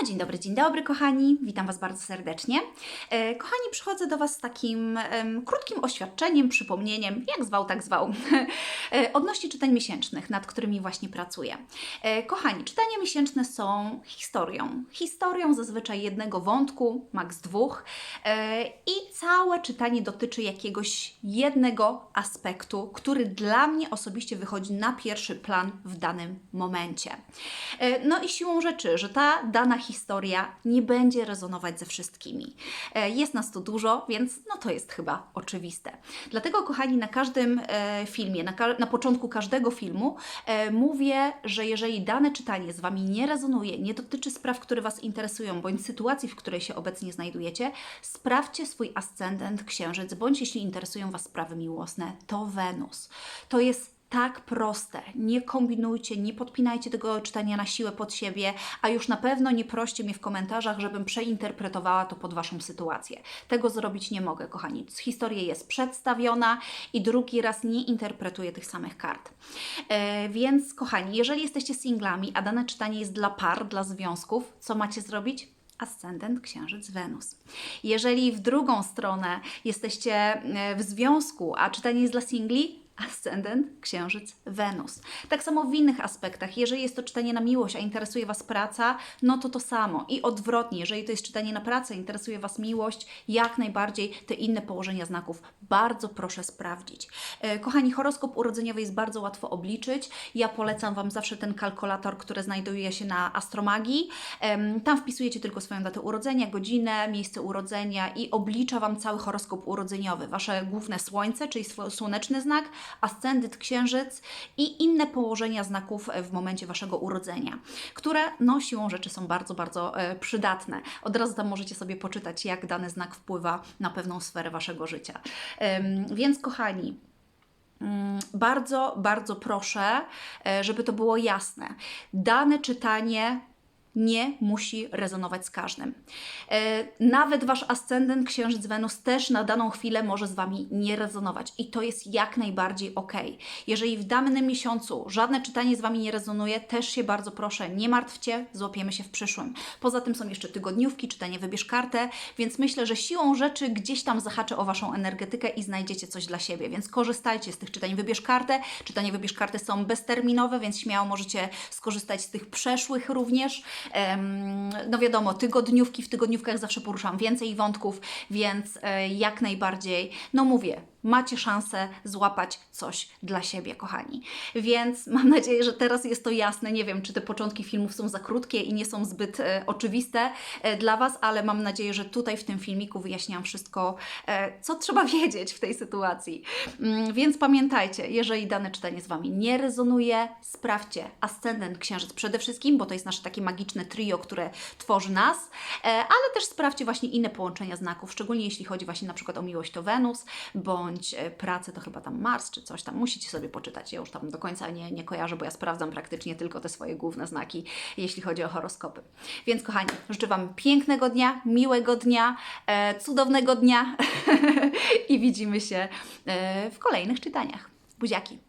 No dzień dobry, dzień dobry kochani, witam Was bardzo serdecznie. E, kochani, przychodzę do Was z takim krótkim oświadczeniem, przypomnieniem, jak zwał, tak zwał, e, odnośnie czytań miesięcznych, nad którymi właśnie pracuję. E, kochani, czytania miesięczne są historią. Historią zazwyczaj jednego wątku, maks dwóch i całe czytanie dotyczy jakiegoś jednego aspektu, który dla mnie osobiście wychodzi na pierwszy plan w danym momencie. No i siłą rzeczy, że ta dana historia nie będzie rezonować ze wszystkimi. E, Jest nas tu dużo, więc no to jest chyba oczywiste. Dlatego, kochani, na każdym e, filmie, na, ka- na początku każdego filmu e, mówię, że jeżeli dane czytanie z Wami nie rezonuje, nie dotyczy spraw, które Was interesują, bądź sytuacji, w której się obecnie znajdujecie, sprawdźcie swój ascendent, księżyc, bądź jeśli interesują Was sprawy miłosne, to Wenus. To jest tak proste. Nie kombinujcie, nie podpinajcie tego czytania na siłę pod siebie, a już na pewno nie proście mnie w komentarzach, żebym przeinterpretowała to pod Waszą sytuację. Tego zrobić nie mogę, kochani. Historia jest przedstawiona i drugi raz nie interpretuję tych samych kart. E, więc, kochani, jeżeli jesteście singlami, a dane czytanie jest dla par, dla związków, co macie zrobić? Ascendent Księżyc Wenus. Jeżeli w drugą stronę jesteście e, w związku, a czytanie jest dla singli, Ascendent, Księżyc, Wenus. Tak samo w innych aspektach. Jeżeli jest to czytanie na miłość, a interesuje Was praca, no to to samo. I odwrotnie, jeżeli to jest czytanie na pracę, interesuje Was miłość, jak najbardziej te inne położenia znaków bardzo proszę sprawdzić. E, Kochani, horoskop urodzeniowy jest bardzo łatwo obliczyć. Ja polecam Wam zawsze ten kalkulator, który znajduje się na Astromagii. Tam wpisujecie tylko swoją datę urodzenia, godzinę, miejsce urodzenia i oblicza Wam cały horoskop urodzeniowy. Wasze główne słońce, czyli słoneczny znak, ascendyt księżyc i inne położenia znaków w momencie Waszego urodzenia, które no siłą rzeczy są bardzo, bardzo e, przydatne. Od razu tam możecie sobie poczytać, jak dany znak wpływa na pewną sferę Waszego życia. Więc kochani, Mm, Bardzo, bardzo proszę, e, żeby to było jasne. Dane czytanie nie musi rezonować z każdym. E, Nawet wasz ascendent, księżyc Wenus też na daną chwilę może z wami nie rezonować i to jest jak najbardziej ok. Jeżeli w danym miesiącu żadne czytanie z wami nie rezonuje, też się bardzo proszę, nie martwcie, złapiemy się w przyszłym. Poza tym są jeszcze tygodniówki, czytanie wybierz kartę, więc myślę, że siłą rzeczy gdzieś tam zahaczę o waszą energetykę i znajdziecie coś dla siebie, więc korzystajcie z tych czytań wybierz kartę. Czytanie wybierz kartę są bezterminowe, więc śmiało możecie skorzystać z tych przeszłych również. No wiadomo, tygodniówki, w tygodniówkach zawsze poruszam więcej wątków, więc e, jak najbardziej, no mówię, macie szansę złapać coś dla siebie, kochani. Więc mam nadzieję, że teraz jest to jasne. Nie wiem, czy te początki filmów są za krótkie i nie są zbyt e, oczywiste e, dla Was, ale mam nadzieję, że tutaj w tym filmiku wyjaśniam wszystko, e, co trzeba wiedzieć w tej sytuacji. Mm, Więc pamiętajcie, jeżeli dane czytanie z Wami nie rezonuje, sprawdźcie ascendent księżyc przede wszystkim, bo to jest nasze takie magiczne trio, które tworzy nas, e, ale też sprawdźcie właśnie inne połączenia znaków, szczególnie jeśli chodzi właśnie na przykład o miłość to Wenus, bądź e, pracę to chyba tam Mars czy coś tam. Musicie sobie poczytać. Ja już tam do końca nie, nie kojarzę, bo ja sprawdzam praktycznie tylko te swoje główne znaki, jeśli chodzi o horoskopy. Więc kochani, życzę Wam pięknego dnia, miłego dnia, e, cudownego dnia i widzimy się e, w kolejnych czytaniach. Buziaki!